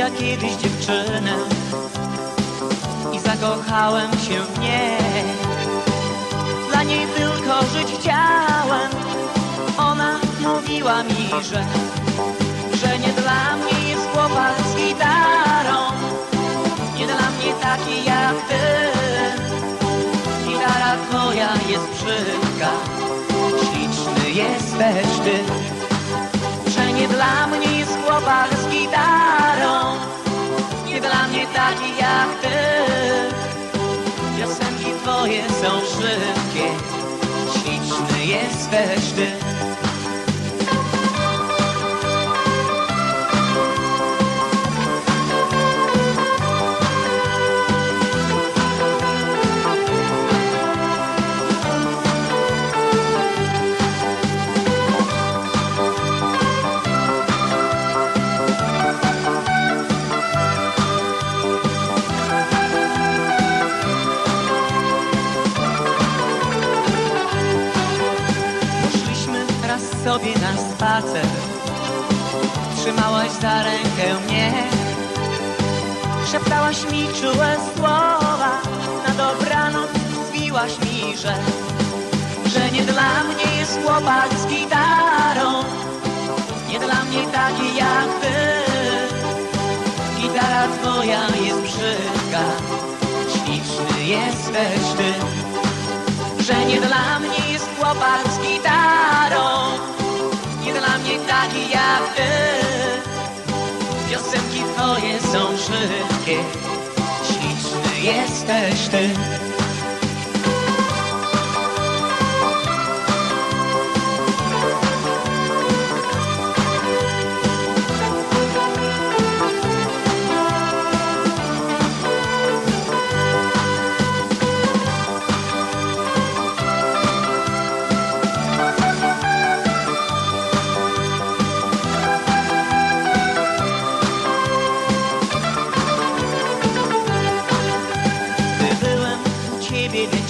kiedyś dziewczynę i zakochałem się w niej. Dla niej tylko żyć chciałem. Ona mówiła mi, że, że nie dla mnie jest chłopak z gitarą. Nie dla mnie taki jak ty. Gitara twoja jest brzydka, śliczny jesteś ty. Że nie dla mnie śliczny sobie na spacer. Trzymałaś za rękę mnie. Szeptałaś mi czułe słowa. Na dobranoc mówiłaś mi, że Że nie dla mnie jest chłopak z gitarą. Nie dla mnie taki jak ty. Gitara twoja jest brzydka. Śliczny jesteś ty. Że nie dla mnie jest chłopak z gitarą jesteś ty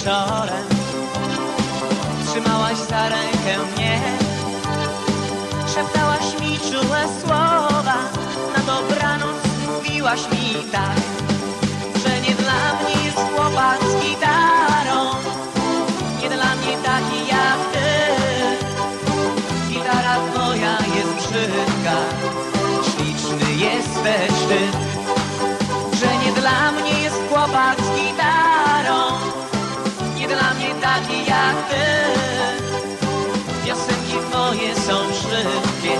wieczorem Trzymałaś za rękę mnie. Szeptałaś mi czułe słowa. Na dobranoc mówiłaś mi tak Że nie dla mnie jest chłopak z gitarą. Nie dla mnie taki jak ty. Gitara twoja jest brzydka. Śliczny jesteś ty taki jak ty. Piosenki twoje są szybkie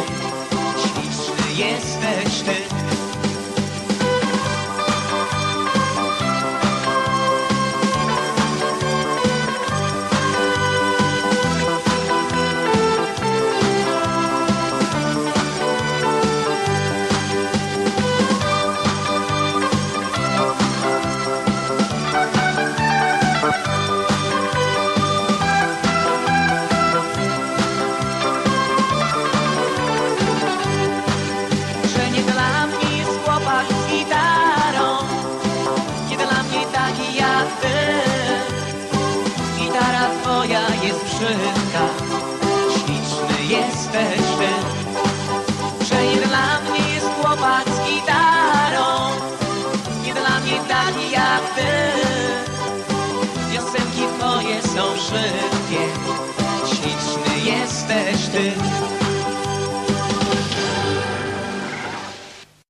Śliczny jesteś ty brzydka Śliczny jesteś ty. Że dla mnie jest chłopak z gitarą. Nie dla mnie taki jak ty. Piosenki twoje są szybkie. Śliczny jesteś ty